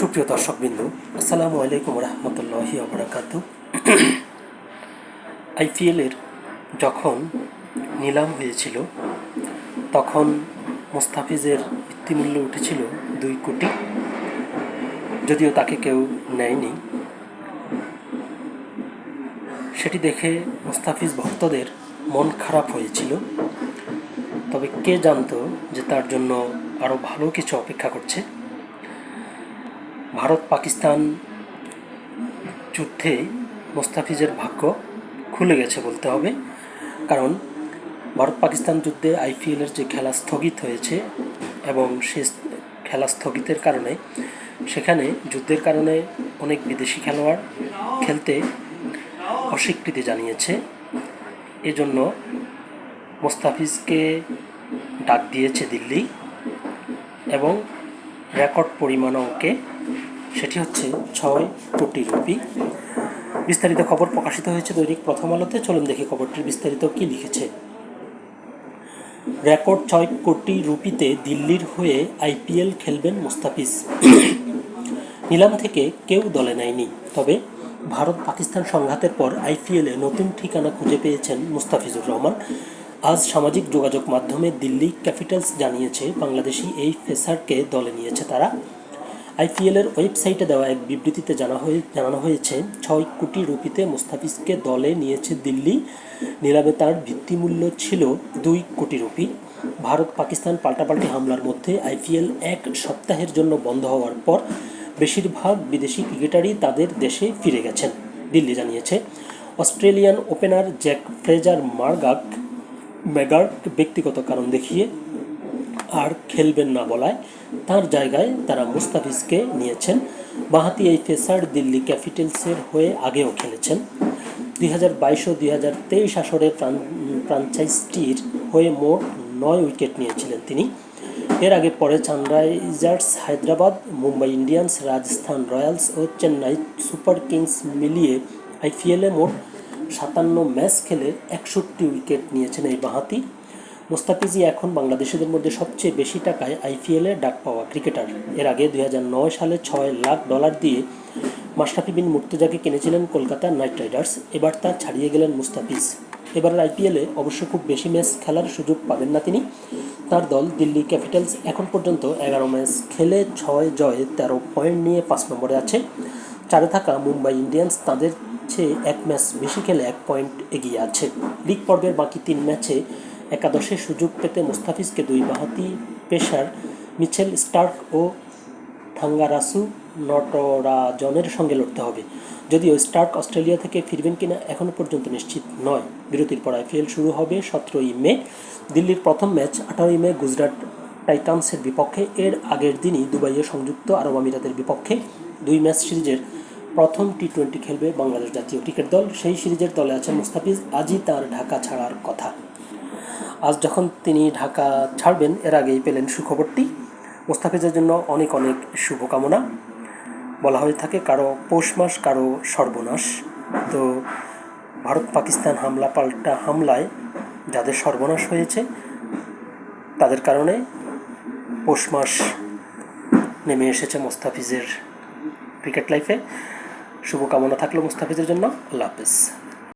সুপ্রিয় দর্শকবৃন্দ, আসসালামু আলাইকুম রহমতুল্লাহি আবরাকাত আইপিএলের যখন নিলাম হয়েছিল, তখন মোস্তাফিজের ভিত্তিমূল্য উঠেছিল দুই কোটি। যদিও তাকে কেউ নেয়নি। সেটি দেখে মুস্তাফিজ ভক্তদের মন খারাপ হয়েছিল। তবে কে জানতো যে তার জন্য আরও ভালো কিছু অপেক্ষা করছে? ভারত পাকিস্তান যুদ্ধে মোস্তাফিজের ভাগ্য খুলে গেছে বলতে হবে। কারণ ভারত পাকিস্তান যুদ্ধে আইপিএলের যে খেলা স্থগিত হয়েছে এবং সে খেলা স্থগিতের কারণে সেখানে যুদ্ধের কারণে অনেক বিদেশি খেলোয়াড় খেলতে অস্বীকৃতি জানিয়েছে। এজন্য মোস্তাফিজকে ডাক দিয়েছে দিল্লি এবং রেকর্ড পরিমাণ অঙ্কে সেটি হচ্ছে ছয় কোটি রুপি। বিস্তারিত খবর প্রকাশিত হয়েছে দৈনিক প্রথম আলোতে। চলুন দেখি খবরটির বিস্তারিত কি লিখেছে। রেকর্ড ছয় কোটি রুপিতে দিল্লির হয়ে আইপিএল খেলবেন মুস্তাফিজ। নিলাম থেকে কেউ দলে নেয়নি। তবে ভারত পাকিস্তান সংঘাতের পর আইপিএলে নতুন ঠিকানা খুঁজে পেয়েছেন মুস্তাফিজুর রহমান। আজ সামাজিক যোগাযোগ মাধ্যমে দিল্লি ক্যাপিটালস জানিয়েছে, বাংলাদেশি এই ফেসারকে দলে নিয়েছে তারা। আইপিএলের ওয়েবসাইটে দেওয়া এক বিবৃতিতে জানা হয়ে, জানানো হয়েছে, ছয় কোটি রুপিতে মুস্তাফিজকে দলে নিয়েছে দিল্লি। নিলামে তার ভিত্তিমূল্য ছিল দুই কোটি রুপি। ভারত পাকিস্তান পাল্টাপাল্টি হামলার মধ্যে আইপিএল এক সপ্তাহের জন্য বন্ধ হওয়ার পর বেশিরভাগ বিদেশি ক্রিকেটারই তাদের দেশে ফিরে গেছেন, দিল্লি জানিয়েছে। Australian opener Jake Fraser McGurk McGurk ব্যক্তিগত কারণ দেখিয়ে আর খেলবেন না বলায় তার জায়গায় তারা মুস্তাফিজকে নিয়েছেন। বাহাতি এই ফেসার দিল্লি ক্যাপিটালসের হয়ে আগেও খেলেছেন। দুই হাজার বাইশ ও দুই হাজার তেইশ আসরে ফ্রাঞ্চাইজটির হয়ে মোট নয় উইকেট নিয়েছিলেন তিনি। এর আগে পরে Sunrisers Hyderabad, Mumbai Indians, Rajasthan Royals ও চেন্নাই সুপার কিংস মিলিয়ে আইপিএলে মোট সাতান্ন ম্যাচ খেলে একষট্টি উইকেট নিয়েছেন এই বাহাতি মোস্তাফিজি এখন বাংলাদেশিদের মধ্যে সবচেয়ে বেশি টাকায় আইপিএলে ডাক পাওয়া ক্রিকেটার। এর আগে দুই হাজার নয় সালে ছয় লাখ ডলার দিয়ে মাশরাফি বিন মুর্তজাকে কিনেছিলেন কলকাতা নাইট রাইডার্স। এবার তা ছাড়িয়ে গেলেন মুস্তাফিজ। এবারের আইপিএলে অবশ্য খুব বেশি ম্যাচ খেলার সুযোগ পাবেন না তিনি। তার দল দিল্লি ক্যাপিটালস এখন পর্যন্ত এগারো ম্যাচ খেলে ছয় জয়ে তেরো পয়েন্ট নিয়ে পাঁচ নম্বরে আছে। চারে থাকা মুম্বাই ইন্ডিয়ান্স তাদের চেয়ে এক ম্যাচ বেশি খেলে এক পয়েন্ট এগিয়ে আছে। লিগ পর্বের বাকি তিন ম্যাচে একাদশে সুযোগ পেতে মুস্তাফিজকে দুই বাহাতি পেশার মিচেল স্টার্ক ও থাঙ্গারাসু নটরাজনের সঙ্গে লড়তে হবে। যদিও স্টার্ক অস্ট্রেলিয়া থেকে ফিরবেন কিনা এখনও পর্যন্ত নিশ্চিত নয়। বিরতির পর আইপিএল শুরু হবে সতেরোই মে। দিল্লির প্রথম ম্যাচ আঠারোই মে গুজরাট টাইটান্সের বিপক্ষে। এর আগের দিনই দুবাইয়ে সংযুক্ত আরব আমিরাতের বিপক্ষে দুই ম্যাচ সিরিজের প্রথম টি টোয়েন্টি খেলবে বাংলাদেশ জাতীয় ক্রিকেট দল। সেই সিরিজের দলে আছেন মুস্তাফিজ আজই তার ঢাকা ছাড়ার কথা। আজ যখন তিনি ঢাকা ছাড়বেন, এর আগেই পেলেন সুখবরটি। মুস্তাফিজের জন্য অনেক অনেক শুভকামনা। বলা হয়ে থাকে, কারও পৌষ মাস, কারও সর্বনাশ। তো ভারত পাকিস্তান হামলা, পাল্টা হামলায় যাদের সর্বনাশ হয়েছে, তাদের কারণে পৌষ মাস নেমে এসেছে মোস্তাফিজের ক্রিকেট লাইফে। শুভকামনা থাকল মুস্তাফিজের জন্য। আল্লাহ হাফিজ।